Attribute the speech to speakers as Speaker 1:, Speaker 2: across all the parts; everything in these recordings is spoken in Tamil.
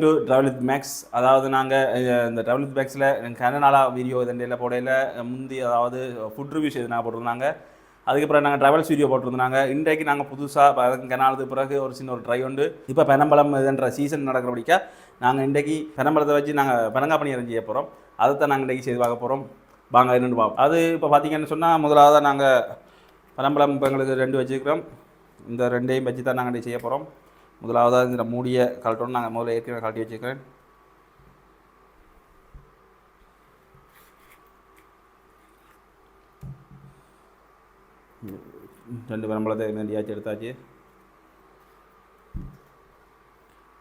Speaker 1: Welcome to travel with Max அதாவது நாங்கள் இந்த ட்ராவல் வித் மேக்ஸில் கன வீடியோ இதண்டையில் போடையில் முந்தி அதாவது ஃபுட் ரிவ்யூஸ் எது நான் போட்டிருந்தாங்க. அதுக்கப்புறம் நாங்கள் ட்ராவல்ஸ் வீடியோ போட்டிருந்தாங்க. இன்றைக்கு நாங்கள் புதுசாக கெனாலுக்கு பிறகு ஒரு சின்ன ஒரு ட்ரை உண்டு. இப்போ பெனம்பலம் இதுன்ற சீசன் நடக்கிறபடிக்கா நாங்கள் இன்றைக்கி பெனம்பலத்தை வச்சு நாங்கள் பெனங்கா பணியாரம் செய்ய போகிறோம் அதை தான் நாங்கள் இன்றைக்கி செய்து பார்க்க போகிறோம் வாங்க என்னென்னு பார்ப்போம். அது இப்போ பார்த்தீங்கன்னு சொன்னால் முதலாவதாக நாங்கள் பெனம்பலம் இப்போ எங்களுக்கு ரெண்டு வச்சுருக்கிறோம். இந்த ரெண்டையும் வச்சு தான் நாங்கள் செய்ய போகிறோம் முதலாவதாக இந்த மூடிய கழட்டணும் நாங்கள் முதல்ல ஏற்கனவே கழட்டி வச்சுக்கிறேன். ரெண்டு பெரம்பளத்தை வேண்டியாச்சு எடுத்தாச்சு.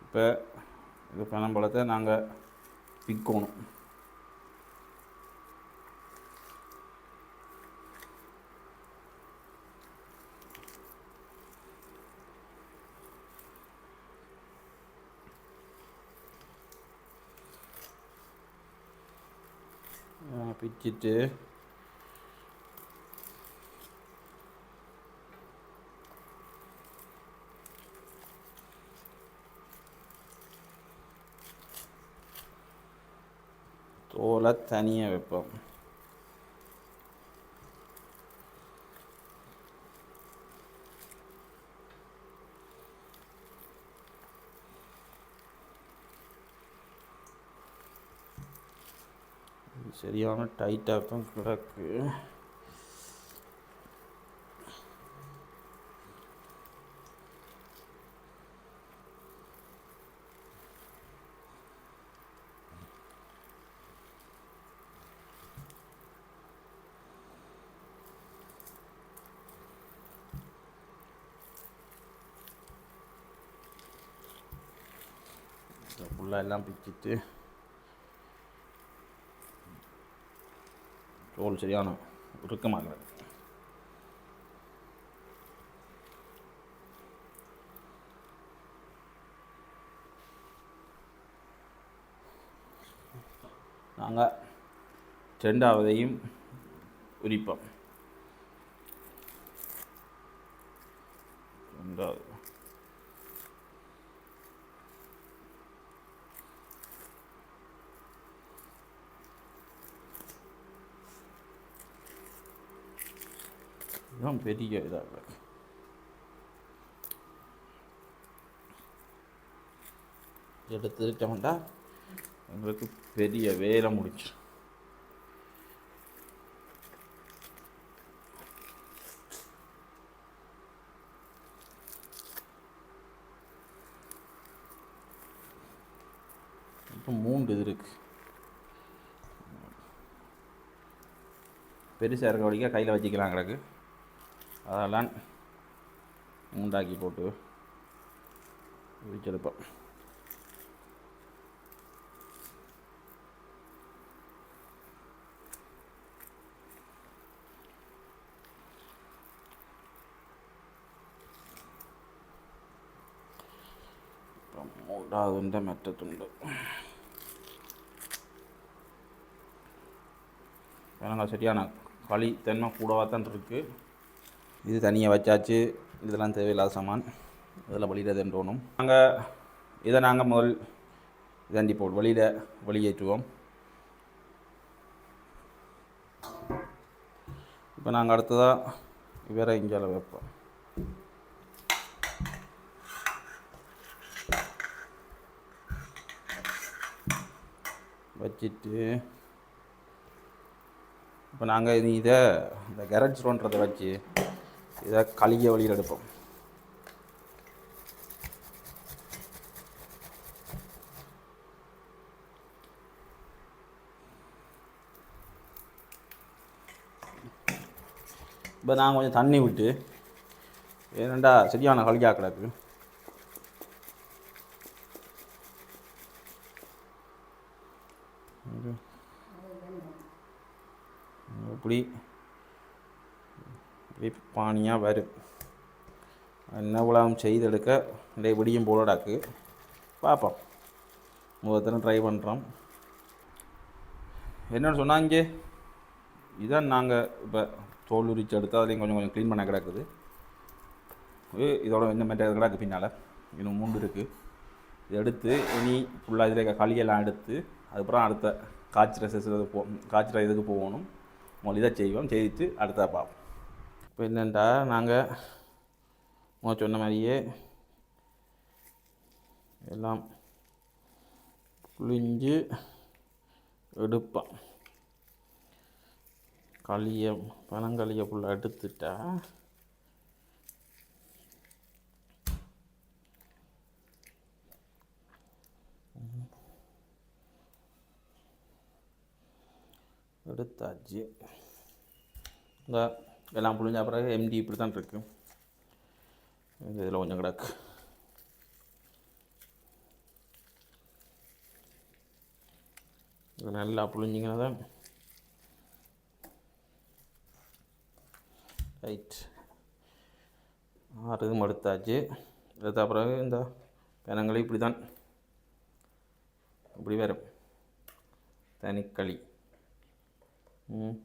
Speaker 1: இப்போ இந்த பெரம்பளத்தை நாங்கள் விற்கணும் பிச்சுட்டு தோலை தனியாக வைப்போம் இது சரியான டைட்டாக தான் கிடக்கு. ஃபுல்லாக எல்லாம் பிச்சுட்டு தோல் சரியான உருக்கமாகிறது நாங்கள் ரெண்டாவதையும் உரிப்போம். இதுதான் பெரிய இதாக இருக்கு எடுத்துக்கிட்டோம்டா எங்களுக்கு பெரிய வேலை முடிச்சு. இப்போ மூன்று இது இருக்கு. பெருசாக இருக்க வழிக்காக கையில் வச்சுக்கலாம் கிடக்கு அதெல்லாம் உண்டாக்கி போட்டு வச்செடுப்போம் മൂടാതിൻ്റെ മറ്റത്തുണ്ട് வேணாங்க சரியான களி தென்மை கூடவாக தான் இருக்குது இது தனியாக வச்சாச்சு. இதெல்லாம் தேவையில்லாத சாமான். இதெல்லாம் வெளியில் தோணும். நாங்கள் இதை நாங்கள் முதல் தண்டி போ வெளியில் வெளியேற்றுவோம் இப்போ நாங்கள் அடுத்ததாக வேற இந்தியாவில் வைப்போம். வச்சுட்டு இப்போ நாங்கள் இதை இந்த கேரட் ஸ்டோன்றதை வச்சு இதை கழுகிய வழியில் எடுப்போம். இப்போ நான் கொஞ்சம் தண்ணி விட்டு ஏனண்டா சரியான களியாக கிடக்கு. இப்படி இப்படி பானியாக வரும் என்ன உலகம் செய்தெடுக்க இந்த விடியும் போலடாக்கு. பார்ப்போம் முதல்ல ட்ரை பண்ணுறோம் என்னென்னு சொன்னாங்க இதான் நாங்கள் இப்போ தோல் உரிச்சு எடுத்து அதுலேயும் கொஞ்சம் கொஞ்சம் க்ளீன் பண்ண கிடக்குது. இதோட இந்த மாதிரி கிடக்கு பின்னால். இன்னும் மூண்டு இருக்குது இதை எடுத்து இனி ஃபுல்லாக இதில் களியெல்லாம் எடுத்து அதுக்கப்புறம் அடுத்த காய்ச்சிற செஸ் போ காய்ச்சிற இதுக்கு போகணும். மொழி தான் செய்வோம். செய்துட்டு அடுத்த பார்ப்போம். இப்போ என்னென்றா நாங்கள் மோ சொன்ன மாதிரியே எல்லாம் புளிஞ்சு எடுப்போம். களியை பனங்களிய ஃபுல்லாக எடுத்துட்டா எடுத்தாச்சு. இந்த. எல்லாம் புளிஞ்ச பிறகு எம்டி இப்படி தான் இந்த இதில் கொஞ்சம் கிடக்கு. இது நல்லா புழிஞ்சிங்கன்னா தான் ரைட். ஆறு மடுத்தாச்சு எடுத்த பிறகு இந்த பெனங்களி இப்படி தான் இப்படி வரும். தனிக்களி. ம்.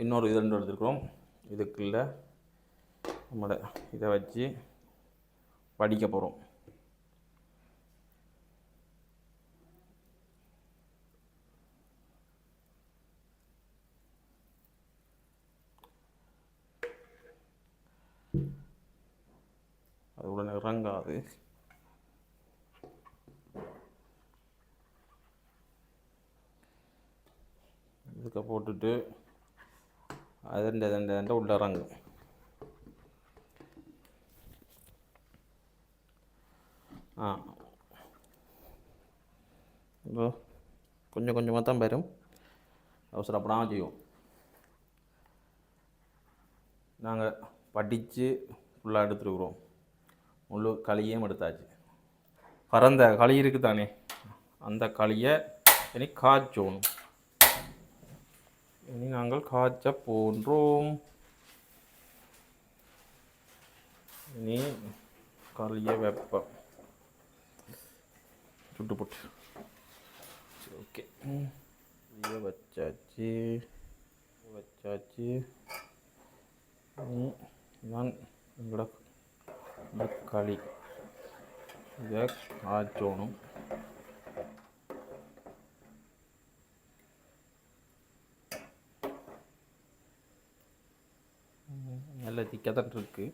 Speaker 1: இன்னொரு இது ரெண்டு எடுத்துருக்குறோம். இதுக்குள்ள நம்மளோட இதை வச்சு படிக்க போகிறோம் அது உடனே இறங்காது. இதுக்கு போட்டுட்டு அதண்ட அதண்ட உள்ள இறங்கும். ஆ. கொஞ்சம் கொஞ்சமாக தான் வரும். அவசரப்படாமல் செய்வோம். நாங்கள் படித்து ஃபுல்லாக எடுத்துருக்குறோம். முழு களியும் எடுத்தாச்சு. பறந்த களி இருக்குது தானே அந்த களியை இனி காய்ச்சோணும். இனி நாங்கள் காய்ச்ச போன்றோம். இனி கலிய வெப்பம் சுட்டு போட்டு. ஓகே இதை வச்சாச்சு. வச்சாச்சு. இனி நான் எங்களோட களி. இதை காய்ச்சோணும். நல்ல இருக்கு.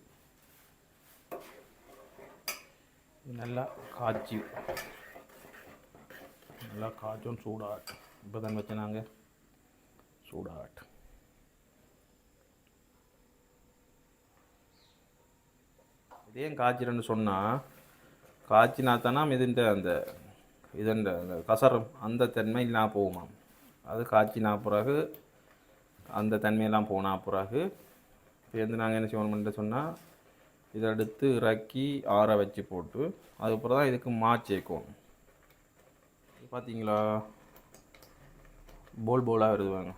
Speaker 1: நல்லா காய்ச்சி. நல்லா காய்ச்சும் சூடாட் இப்போ தான் வச்சு சூடாட் இதே இதையும் காய்ச்சிரன்னு சொன்னால் காய்ச்சினாத்தானா தானே இதுன்ற அந்த இதுன்ற அந்த கசரம் அந்த தன்மை நான் போகுமாம். அது காய்ச்சினா பிறகு அந்த தன்மையெல்லாம் போனால் பிறகு இப்போ வந்து நாங்கள் என்ன செய்வோம்னு சொன்னால் இதை எடுத்து இறக்கி ஆற வச்சு போட்டு அதுக்கப்புறம் தான் இதுக்கு மா சேர்க்கணும் பார்த்தீங்களா போல் போலாக வருதுவாங்க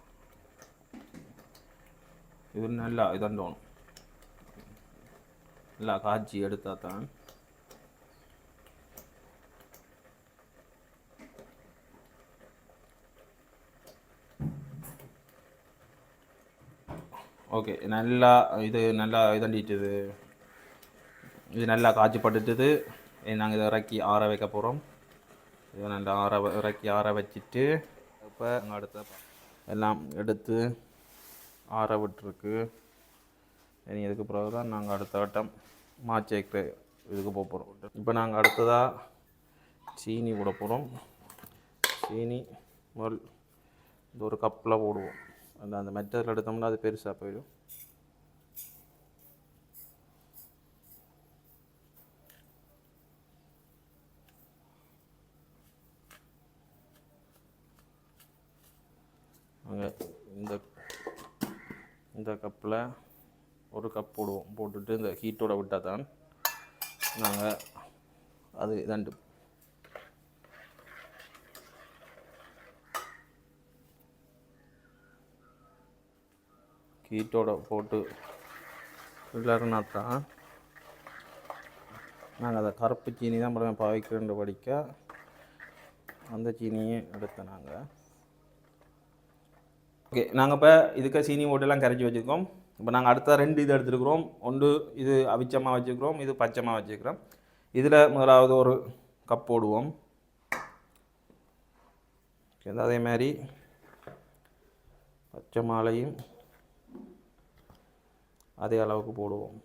Speaker 1: இது நல்லா இதாண்டோணும். நல்லா காய்ச்சி எடுத்தால் தான் ஓகே நல்லா இது நல்லா இதண்டிட்டுது. இது நல்லா காய்ச்சி பட்டுட்டுது நாங்கள் இதை இறக்கி ஆற வைக்க போகிறோம் இதை நல்லா ஆற இறக்கி ஆற வச்சுட்டு இப்போ அடுத்த எல்லாம் எடுத்து ஆற விட்டுருக்கு. இனி இதுக்கு பிறகு தான் நாங்கள் அடுத்த வட்டம் மாச்சேக்கு இதுக்கு போக போகிறோம் இப்போ நாங்கள் அடுத்ததாக சீனி போட போகிறோம் சீனி முதல் இந்த ஒரு கப்பில் போடுவோம். அந்த அந்த மெத்தடில் எடுத்தோம்னா அது பெருசாக போயிடும். இந்த இந்த கப்பில் ஒரு கப் போடுவோம். போட்டுட்டு இந்த ஹீட்டோட விட்டால் தான் நாங்கள் அது இதாண்டு ஹீட்டோட போட்டு இல்லைன்னா தான் நாங்கள் அதை கருப்பு சீனி தான் படமே பாவிக்கிறேன் படிக்க அந்த சீனியே எடுத்தோம் நாங்கள் ஓகே நாங்கள் இப்போ இதுக்கு சீனி ஓட்டெல்லாம் கரைச்சி வச்சுருக்கோம். இப்போ நாங்கள் அடுத்த ரெண்டு இது எடுத்துருக்குறோம். ஒன்று இது அவிச்சமாக வச்சுருக்கிறோம் இது பச்சமாக வச்சுருக்கிறோம். இதில் முதலாவது ஒரு கப் போடுவோம். அதே மாதிரி பச்சை மாலையும் அதே அளவுக்கு போடுவோம்.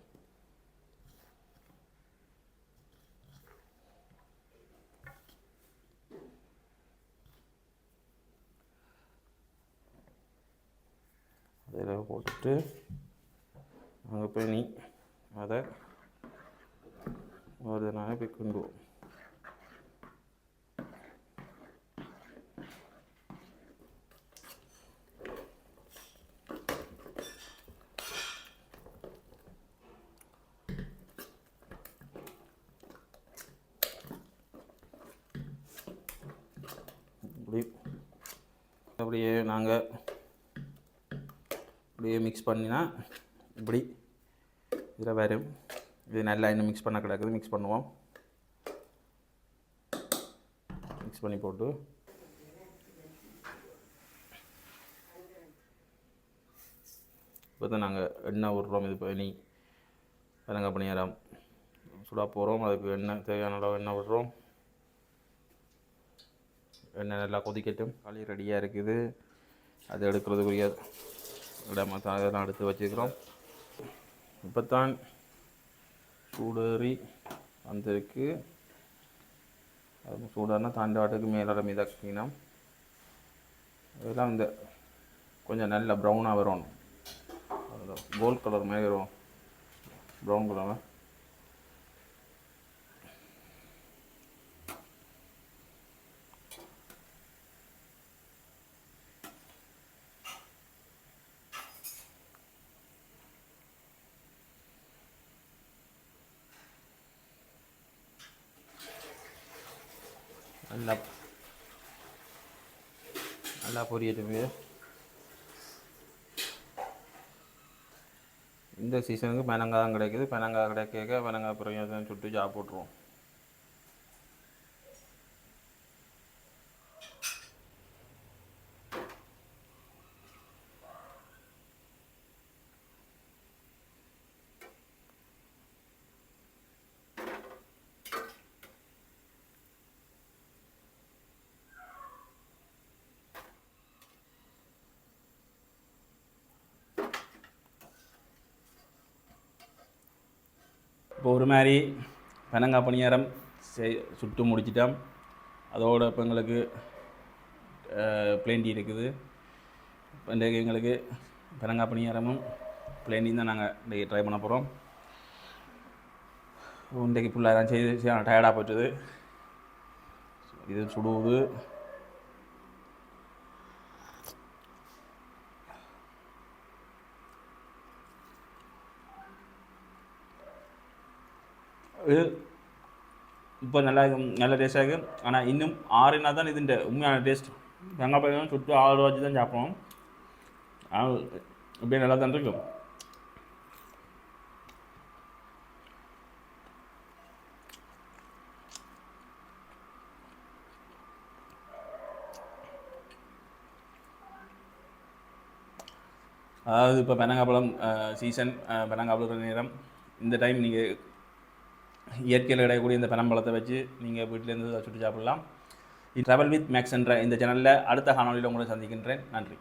Speaker 1: அதில் போட்டுட்டு அங்கே போய் நீ அதை ஒரு நாள் போய் கொண்டு போ. இப்படி அப்படியே நாங்கள் அப்படியே மிக்ஸ் பண்ணினா இப்படி. இதில் வரும் இது நல்லா இன்னும் மிக்ஸ் பண்ண கிடக்குது. மிக்ஸ் பண்ணுவோம். மிக்ஸ் பண்ணி போட்டு. இப்போ தான் நாங்கள் எண்ணெய் விட்றோம் இது பண்ணி பனங்க பணியாரம் சுடா போகிறோம் அதுக்கு எண்ணெய் தேவையான அளவு எண்ணெய் விட்றோம் எண்ணெய் நல்லா கொதிக்கட்டும். களி ரெடியாக இருக்குது. அது எடுக்கிறதுக்குரிய இடமா தான் அதெல்லாம் எடுத்து வச்சுக்கிறோம் இப்போ தான் சூடேறி வந்திருக்கு. அது சூடானா தாண்டாட்டுக்கு மேலே மிதக்கினோம் இதெல்லாம் இந்த கொஞ்சம் நல்ல ப்ரௌனாக வரும். கோல்ட் கலர் மாதிரி வரும். ப்ரௌன் கலர் நல்லா நல்லா பொரியட்டும் இது. இந்த சீசனுக்கு பனங்காய் தான் கிடைக்குது. பனங்காய் கிடைக்க பனங்காய் பிறகு சுட்டு சாப்பிட்ருவோம் இப்போ ஒரு மாதிரி பனங்காய் பணியாரம் செய் சுட்டு முடிச்சிட்டோம். அதோட இப்போ எங்களுக்கு பிளேண்டி இருக்குது. இன்றைக்கு எங்களுக்கு பனங்காய் பணியாரமும் பிளேண்டியும் தான் நாங்கள் இன்றைக்கி ட்ரை பண்ண போகிறோம் இன்றைக்கு ஃபுல்லாக எல்லாம் செய்து டயர்டாக போச்சுது இது சுடுவது இது இப்போ நல்லா நல்ல டேஸ்ட்டாக இருக்குது ஆனால் இன்னும் ஆறுனா தான் இதுன்ற உண்மையான டேஸ்ட் தேங்காய் பழம் சுட்டு ஆறு வச்சு தான் சாப்பிடுவோம். ஆனால் அப்படியே நல்லா தான் இருக்கும் அதாவது இப்போ பெனங்காப்பழம் சீசன் பெனங்காப்பழம் நேரம். இந்த டைம் நீங்கள் இயற்கையில் கிடைக்கக்கூடிய இந்த பனம்பழத்தை வச்சு நீங்கள் வீட்டிலேருந்து சுட்டு சாப்பிடலாம். ட்ராவல் வித் மேக்ஸ் என்ற இந்த சேனலில் அடுத்த காணொலியில் உங்களை சந்திக்கின்றேன். நன்றி.